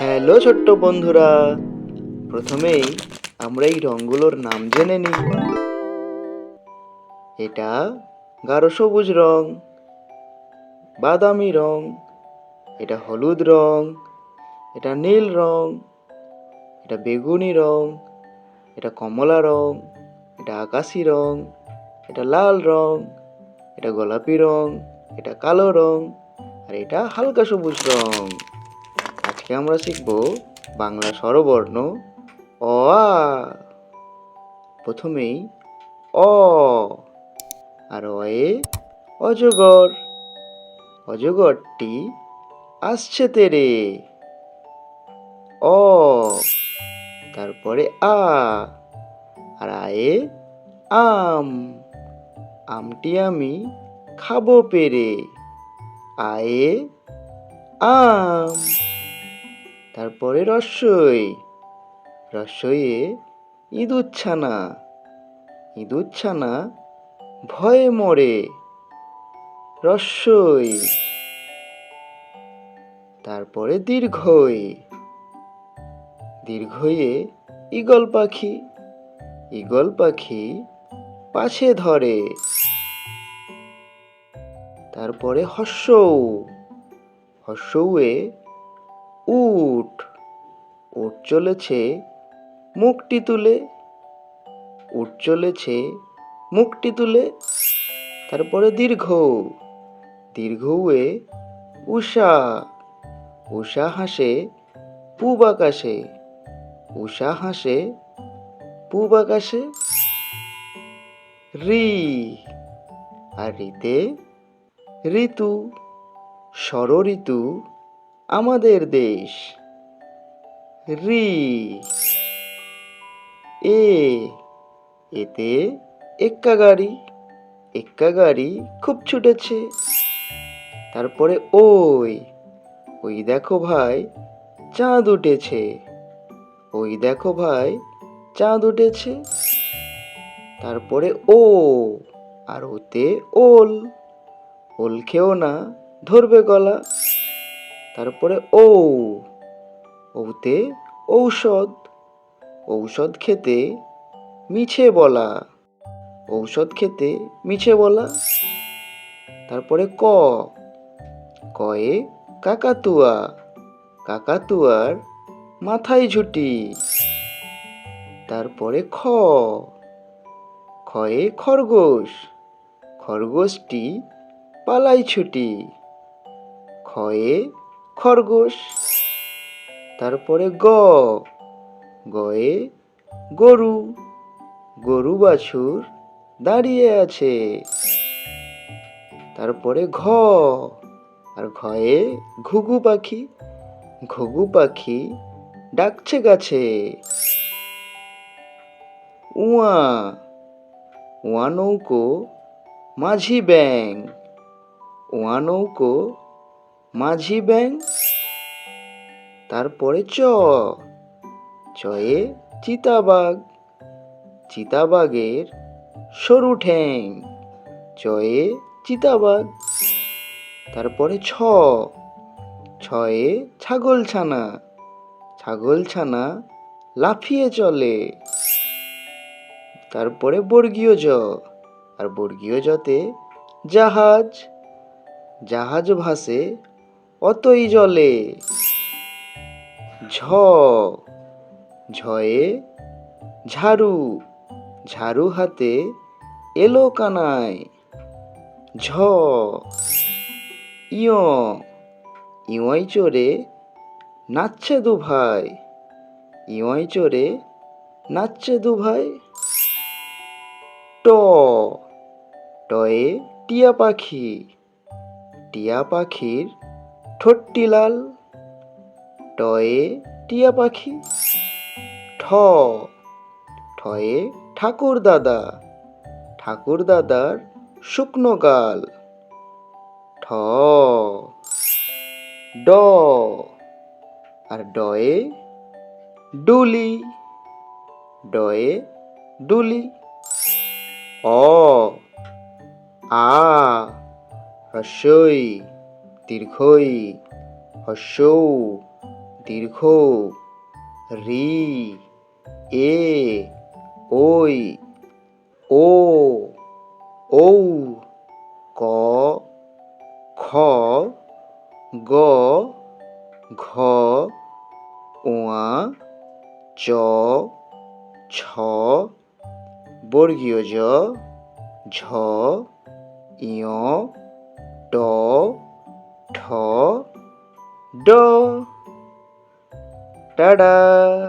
Hello ছোট্ট বন্ধুরা, প্রথমেই আমরা এই রঙগুলোর নাম জেনে নিই। এটা গাঢ় সবুজ রং, বাদামি রং, এটা হলুদ রং, এটা নীল রং, এটা বেগুনি রং, এটা কমলা রং, এটা আকাশি রং, এটা লাল রং, এটা গোলাপি রং, এটা কালো রং, আর এটা হালকা সবুজ রং। আজকে আমরা শিখব বাংলা স্বরবর্ণ অ, আ। প্রথমেই অ, আর অয়ে অজগর। অজগরটি আসছে তেরে। অ, তারপরে আ, আর আয়ে আম। আমটি আমি খাব পেরে। আয়ে আম। তারপরে রস্যই রস্যইয়ে ইঁদুর ছানা ইঁদুর ছানা ভয়ে মরে। রস্যই তারপরে দীর্ঘই। দীর্ঘইয়ে ঈগল পাখি। ঈগল পাখি পাশে ধরে। তারপরে হর্ষৌ। হর্ষৌয়ে উট উট চলেছে মুখটি তুলে। উট চলেছে মুখটি তুলে। তারপরে দীর্ঘ। দীর্ঘ উয়ে উষা উষা হাসে, পূব আকাশে। উষা হাসে, পূব আকাশে। রি। আর রিতে ঋতু ষড় ঋতু আমাদের দেশ। রি। এ। এতে এক্কা গাড়ি। এক্কা গাড়ি খুব ছুটেছে। তারপরে ওই। ওই দেখো ভাই, চাঁদ উঠেছে। ওই দেখো ভাই, চাঁদ উঠেছে। তারপরে ও, আর ওতে ওল। ওল খেও না, ধরবে গলা। তারপরে ও ওতে ঔষধ। ঔষধ খেতে মিছে বলা। ঔষধ খেতে মিছে বলা। তারপরে ক। কয়ে কাকাতুয়া। কাকাতুয়ার মাথায় ঝুটি। তারপরে খ। খয়ে খরগোশ। খরগোশটি পালাই ছুটি। খয়ে খরগোশ, তারপরে গ গয়ে গরু গরু বাছুর দাঁড়িয়ে আছে। তারপরে ঘ, আর ঘয়ে ঘুঘু পাখি ঘুঘু পাখি ডাকছে গাছে। উয়া উয়া নৌকো মাঝি ব্যাং উয়া নৌকো মাঝি ব্যাং। তারপরে চ। চয়ে চিতাবাঘ। চিতাবাঘের সরু ঠ্যাং। চয়ে চিতাবাঘ। তারপরে ছ। ছয়ে ছাগল ছানা ছাগল ছানা লাফিয়ে চলে। তারপরে বর্গীয় জ। আর বর্গীয় জতে জাহাজ। জাহাজ ভাসে অতই জলে। ঝ, ঝয়ে ঝাড়ু ঝাড়ু হাতে এলো কানায়। ঝ, ইয় ইয়ই চড়ে নাচছে দু ভাই ইয়ই চড়ে নাচছে দু ভাই ট, টয়ে টিয়া পাখি, টিয়া পাখির ঠোঁটটি লাল। টয়ে টিয়া পাখি। ঠ। ঠয়ে ঠাকুর দাদা। ঠাকুর দাদার শুকনো গাল। ঠ। ড। আর ডয়ে ডুলি। ডয়ে ডুলি। অ। আ। হস্যই। দীর্ঘই হস্যৌ দীর্ঘ রি, এ, ওই, ও, ঔ, ক, খ, গ, ঘ, উয়া, চ, ছ, বর্গীয় জ, ঝ ইয় ঠ ড টাডা